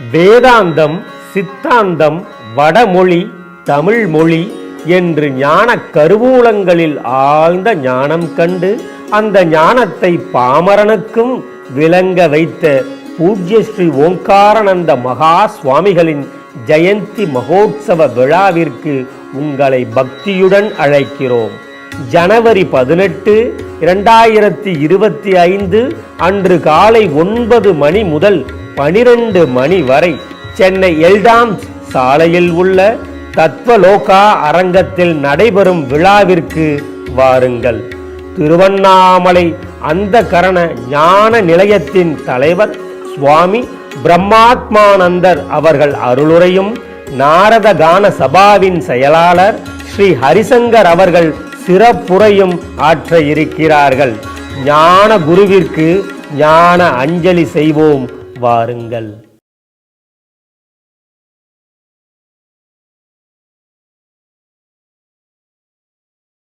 வேதாந்தம் சித்தாந்தம் வடமொழி தமிழ்மொழி என்று ஞான கருவூலங்களில் ஆழ்ந்த ஞானம் கண்டு அந்த ஞானத்தை பாமரனுக்கும் விளங்க வைத்த பூஜ்ய ஸ்ரீ ஓங்காரானந்த மகா சுவாமிகளின் ஜெயந்தி மகோத்சவ விழாவிற்கு உங்களை பக்தியுடன் அழைக்கிறோம். ஜனவரி பதினெட்டு இரண்டாயிரத்தி இருபத்தி ஐந்து அன்று காலை ஒன்பது மணி முதல் பனிரெண்டு மணி வரை சென்னை எல்டாம்ஸ் சாலையில் உள்ள தத்வலோகா அரங்கத்தில் நடைபெறும் விழாவிற்கு வாருங்கள். திருவண்ணாமலை அந்த கரண ஞான நிலையத்தின் தலைவர் சுவாமி பிரம்மாத்மானந்தர் அவர்கள் அருளுரையும் நாரத கான சபாவின் செயலாளர் ஸ்ரீ ஹரிசங்கர் அவர்கள் சிறப்புரையும் ஆற்ற இருக்கிறார்கள். ஞான குருவிற்கு ஞான அஞ்சலி செய்வோம். வாருங்கள்.